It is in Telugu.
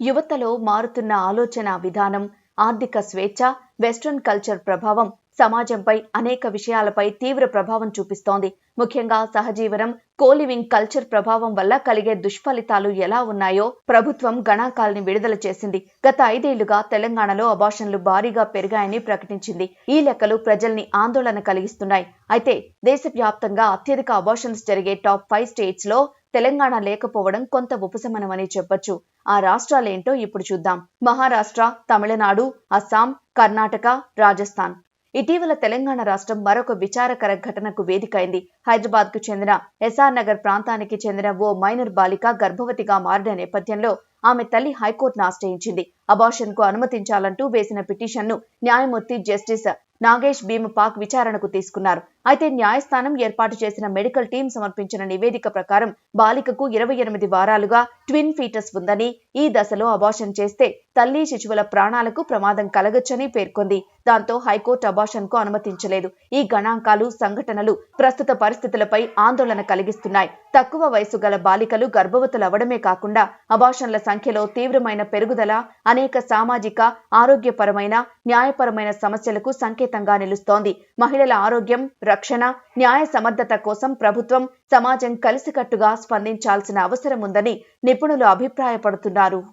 యువతలో మారుతున్న ఆలోచన విధానం ఆర్థిక స్వేచ్ఛ వెస్ట్రన్ కల్చర్ ప్రభావం సమాజంపై అనేక విషయాలపై తీవ్ర ప్రభావం చూపిస్తోంది. ముఖ్యంగా సహజీవనం కోలివింగ్ కల్చర్ ప్రభావం వల్ల కలిగే దుష్ఫలితాలు ఎలా ఉన్నాయో ప్రభుత్వం గణాంకాల్ని విడుదల చేసింది. గత ఐదేళ్ళుగా తెలంగాణలో అబార్షన్లు భారీగా పెరిగాయని ప్రకటించింది. ఈ లెక్కలు ప్రజల్ని ఆందోళన కలిగిస్తున్నాయి. అయితే దేశవ్యాప్తంగా అత్యధిక అబార్షన్స్ జరిగే టాప్ ఫైవ్ స్టేట్స్లో తెలంగాణ లేకపోవడం కొంత ఉపశమనమని చెప్పొచ్చు. ఆ రాష్ట్రాలేంటో ఇప్పుడు చూద్దాం. మహారాష్ట్ర తమిళనాడు అస్సాం కర్ణాటక రాజస్థాన్. ఇటీవల తెలంగాణ రాష్ట్రం మరొక విచారకర ఘటనకు వేదికైంది. హైదరాబాద్కు చెందిన ఎస్ఆర్ నగర్ ప్రాంతానికి చెందిన ఓ మైనర్ బాలిక గర్భవతిగా మారిన నేపథ్యంలో ఆమె తల్లి హైకోర్టును ఆశ్రయించింది. అబార్షన్కు అనుమతించాలంటూ వేసిన పిటిషన్ను న్యాయమూర్తి జస్టిస్ నాగేష్ భీమపాక్ విచారణకు తీసుకున్నారు. అయితే న్యాయస్థానం ఏర్పాటు చేసిన మెడికల్ టీం సమర్పించిన నివేదిక ప్రకారం బాలికకు ఇరవై ఎనిమిది వారాలుగా ట్విన్ ఫీటస్ ఉందని ఈ దశలో అబార్షన్ చేస్తే తల్లి శిశువుల ప్రాణాలకు ప్రమాదం కలగొచ్చని పేర్కొంది. దాంతో హైకోర్టు అబార్షన్కు అనుమతించలేదు. ఈ గణాంకాలు సంఘటనలు ప్రస్తుత పరిస్థితులపై ఆందోళన కలిగిస్తున్నాయి. తక్కువ వయసు గల బాలికలు గర్భవతులవ్వడమే కాకుండా అబాషన్ల సంఖ్యలో తీవ్రమైన పెరుగుదల అనేక సామాజిక ఆరోగ్యపరమైన న్యాయపరమైన సమస్యలకు సంకేతంగా నిలుస్తోంది. మహిళల ఆరోగ్యం రక్షణ న్యాయ సమర్థత కోసం ప్రభుత్వం సమాజం కలిసికట్టుగా స్పందించాల్సిన అవసరం ఉందని నిపుణులు అభిప్రాయపడుతున్నారు.